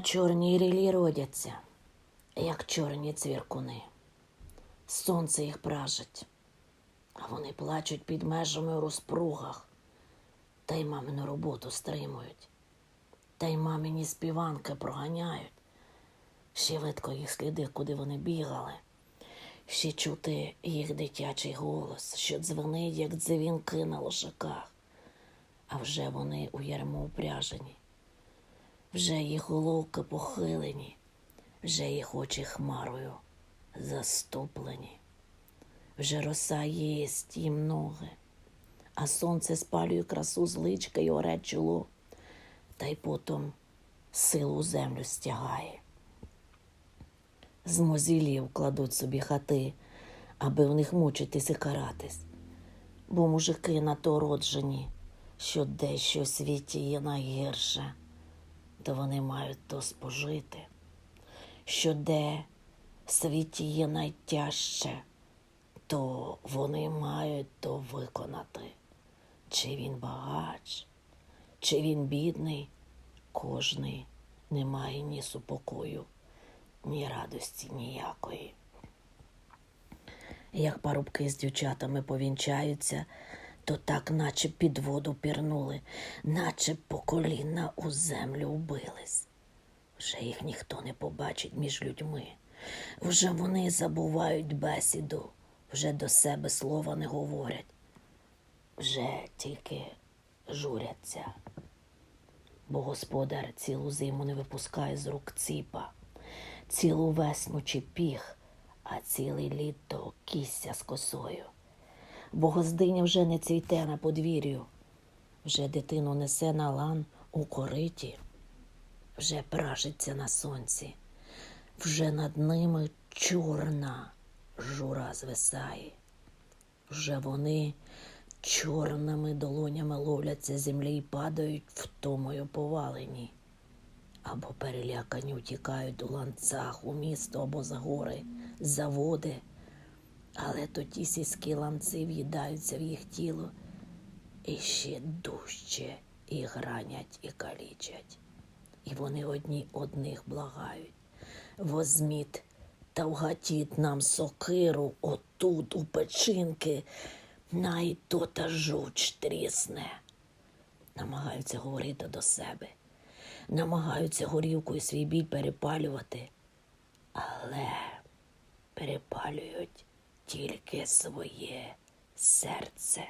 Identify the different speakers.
Speaker 1: чорній рілі родяться, як чорні цвіркуни. Сонце їх пражить, а вони плачуть під межами у розпругах, та й мамину роботу стримують, та й мамині співанки проганяють. Ще видко їх сліди, куди вони бігали. Ще чути їх дитячий голос, що дзвенить, як дзвінки на лошаках. А вже вони у ярмо упряжені, вже їх головки похилені, вже їх очі хмарою заступлені, вже роса єсть їм ноги, а сонце спалює красу з личка й оре чоло, та й потом силу землю стягає. З мозілів кладуть собі хати, аби в них мучитись і каратись. Бо мужики на то роджені, що дещо в світі є найгірше, то вони мають то спожити, що де в світі є найтяжче, то вони мають то виконати. Чи він багач, чи він бідний, кожний не має ні супокою ні радості ніякої. Як парубки з дівчатами повінчаються, то так, наче під воду пірнули, наче по коліна у землю вбились. Вже їх ніхто не побачить між людьми. Вже вони забувають бесіду, вже до себе слова не говорять, вже тільки журяться. Бо господар цілу зиму не випускає з рук ціпа цілу весну чи піх, а ціле літо кісся з косою. Бо гоздиня вже не цвіте на подвір'ю, вже дитину несе на лан у кориті, вже пражиться на сонці, вже над ними чорна жура звисає, вже вони чорними долонями ловляться землі і падають втомою повалені. Або перелякані утікають у ланцах, у місто або за гори, за води. Але то ті сільські ланци в'їдаються в їх тіло і ще дужче і гранять, і калічать. І вони одні одних благають. Возьміть та вгатіть нам сокиру отут, у печінки, най то та жуч трісне. Намагаються говорити до себе намагаються горілкою свій біль перепалювати, але перепалюють тільки своє серце.